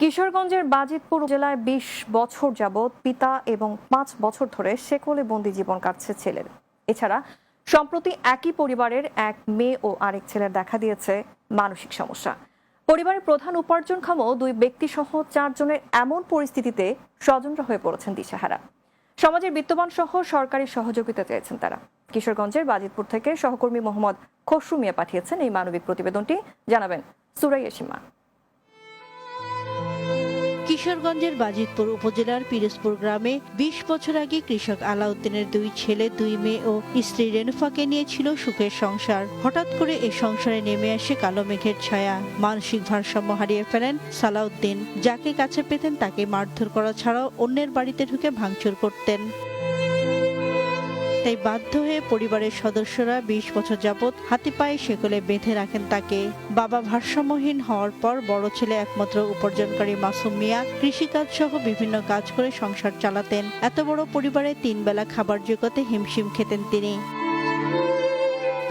কিশোরগঞ্জের বাজিতপুর জেলায় বিশ বছর যাবৎ পিতা এবং পাঁচ বছর ধরে সেকলে বন্দি জীবন কাটছে ছেলের। এছাড়া সম্প্রতি একই পরিবারের এক মেয়ে ও আরেক ছেলের দেখা দিয়েছে মানসিক সমস্যা। পরিবারের প্রধান উপার্জনক্ষম দুই ব্যক্তি সহ চারজনের এমন পরিস্থিতিতে স্বজনরা হয়ে পড়েছেন দিশাহারা। সমাজের বিত্তবান সহ সরকারি সহযোগিতা চেয়েছেন তারা। কিশোরগঞ্জের বাজিতপুর থেকে সহকর্মী মোহাম্মদ খসরু মিয়া পাঠিয়েছেন এই মানবিক প্রতিবেদনটি। জানাবেন সুরাইয়া সীমা। কিশোরগঞ্জের বাজিতপুর উপজেলার পিরোজপুর গ্রামে ২০ বছর আগে কৃষক আলাউদ্দিনের দুই ছেলে, দুই মেয়ে ও স্ত্রী রেনুফাকে নিয়ে ছিল সুখের সংসার। হঠাৎ করে এই সংসারে নেমে আসে কালো মেঘের ছায়া। মানসিক ভারসাম্য হারিয়ে ফেলেন সালাউদ্দিন। যাকে কাছে পেতেন তাকে মারধর করা ছাড়াও অন্যের বাড়িতে ঢুকে ভাঙচুর করতেন। তাই বাধ্য হয়ে পরিবারের সদস্যরা বিশ বছর যাবৎ হাতি পায়ে সেকলে বেঁধে রাখেন তাকে। বাবা ভারসাম্যহীন হওয়ার পর বড় ছেলে একমাত্র উপার্জনকারী মাসুম মিয়া কৃষিকাজ সহ বিভিন্ন কাজ করে সংসার চালাতেন। এত বড় পরিবারে তিন বেলা খাবার জগতে হিমশিম খেতেন তিনি।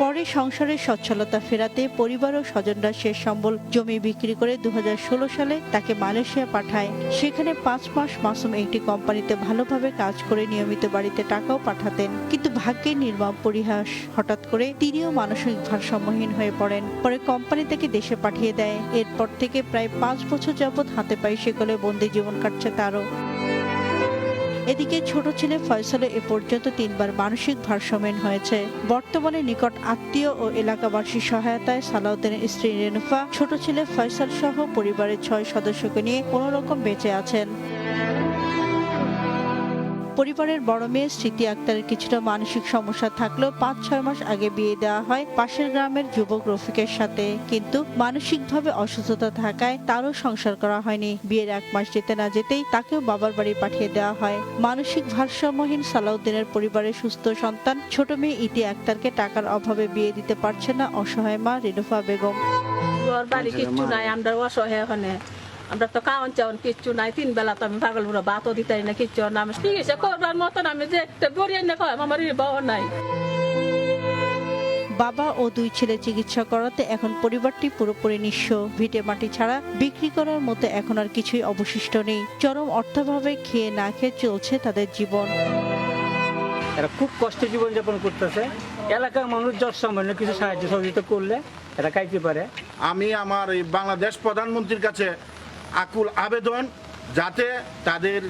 পরে সংসারের সচ্ছলতা ফেরাতে পরিবার ও স্বজনরা শেষ সম্বল জমি বিক্রি করে দু হাজার ষোলো সালে তাকে মালয়েশিয়া পাঠায়। সেখানে পাঁচ মাস মাসুম একটি কোম্পানিতে ভালোভাবে কাজ করে নিয়মিত বাড়িতে টাকাও পাঠাতেন। কিন্তু ভাগ্যের নির্মম পরিহাস হঠাৎ করে তিনিও মানসিক ভারসাম্যহীন হয়ে পড়েন। পরে কোম্পানি থেকে দেশে পাঠিয়ে দেয়। এরপর থেকে প্রায় পাঁচ বছর যাবৎ হাতে পায়ে সেগুলো বন্দি জীবন কাটছে তারও। এদিকে ছোট ছেলে ফয়সালে এ পর্যন্ত তিনবার মানসিক ভারসাম্যহীন হয়েছে। বর্তমানে নিকট আত্মীয় ও এলাকাবাসীর সহায়তায় সালাউদ্দিনের স্ত্রী রেনুফা, ছোট ছেলে ফয়সাল সহ পরিবারের ছয় সদস্যকে নিয়ে কোনো রকম বেঁচে আছেন। পরিবারের বড় মেয়ে স্মৃতি আক্তারের কিছুটা মানসিক সমস্যা থাকলেও পাঁচ ছয় মাস আগে বিয়ে দেওয়া হয় পাশের গ্রামের যুবক রফিকের সাথে। কিন্তু মানসিকভাবে অসুস্থতা থাকায় তারও সংসার করা হয়নি। বিয়ের এক মাস যেতে না যেতেই তাকেও বাবার বাড়ি পাঠিয়ে দেওয়া হয়। মানসিক ভারসাম্যহীন সালাউদ্দিনের পরিবারের সুস্থ সন্তান ছোট মেয়ে ইতি আক্তারকে টাকার অভাবে বিয়ে দিতে পারছে না অসহায় মা রেনুফা বেগম। বাড়ি কিচ্ছু নাই আমরা অসহায় ওখানে আমরা তো খাওয়ান চাওয়ান কিচ্ছু নাই তিন বেলা তো আমি পাগল বুড়ো ভাতও দিতে না কিচ্ছু না। আমি ঠিক আছে করবার মতন আমি যে একটা বড়িয়ে না খাওয়াম আমার বাবা নাই। বাবা ও দুই ছেলে চিকিৎসা করাতে এখন পরিবারটি পুরোপুরি নিঃস্ব। ভিটে মাটি ছাড়া বিক্রি করার মতো এখন আর কিছুই অবশিষ্ট নেই। চরম অর্থাভাবে খেয়ে না খেয়ে চলছে তাদের জীবন। এরা খুব কষ্টে জীবনযাপন করতেছে। এলাকার মানুষ যত সামান্য কিছু সাহায্য সহযোগিতা করলে এরা খাইতে পারে। আমি আমার এই বাংলাদেশ প্রধানমন্ত্রীর কাছে আকুল আবেদন যাতে তাদের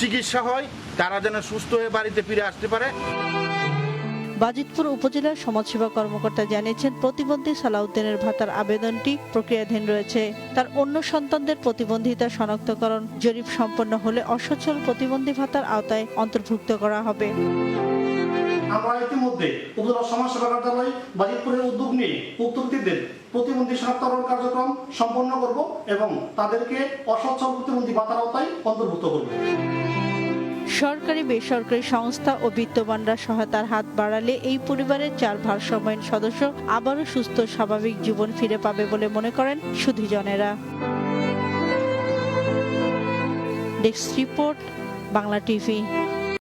চিকিৎসা হয়, তারা যেন সুস্থ হয়ে বাড়িতে ফিরে আসতে পারে। বাজিতপুর উপজেলার সমাজসেবা কর্মকর্তা জানিয়েছেন, প্রতিবন্ধী সালাউদ্দিনের ভাতার আবেদনটি প্রক্রিয়াধীন রয়েছে। তার অন্য সন্তানদের প্রতিবন্ধিতা শনাক্তকরণ জরিপ সম্পন্ন হলে অসচ্ছল প্রতিবন্ধী ভাতার আওতায় অন্তর্ভুক্ত করা হবে। আমরা ইতিমধ্যে উপজেলা সমাজসেবা কার্যালয়, বাজিতপুরের উদ্যোগ নিয়ে ব্যক্তিদের প্রতিবন্ধী শনাক্তকরণ কার্যক্রম সম্পন্ন করব এবং তাদেরকে অসচ্ছল প্রতিবন্ধী ভাতার আওতায় অন্তর্ভুক্ত করব। সরকারি, বেসরকারি সংস্থা ও বিত্তবানরা সহায়তার হাত বাড়ালে এই পরিবারের চার ভারসাম্যহীন সদস্য আবারও সুস্থ, স্বাভাবিক জীবন ফিরে পাবে বলে মনে করেন সুধীজনেরা। Desk report, Bangla TV.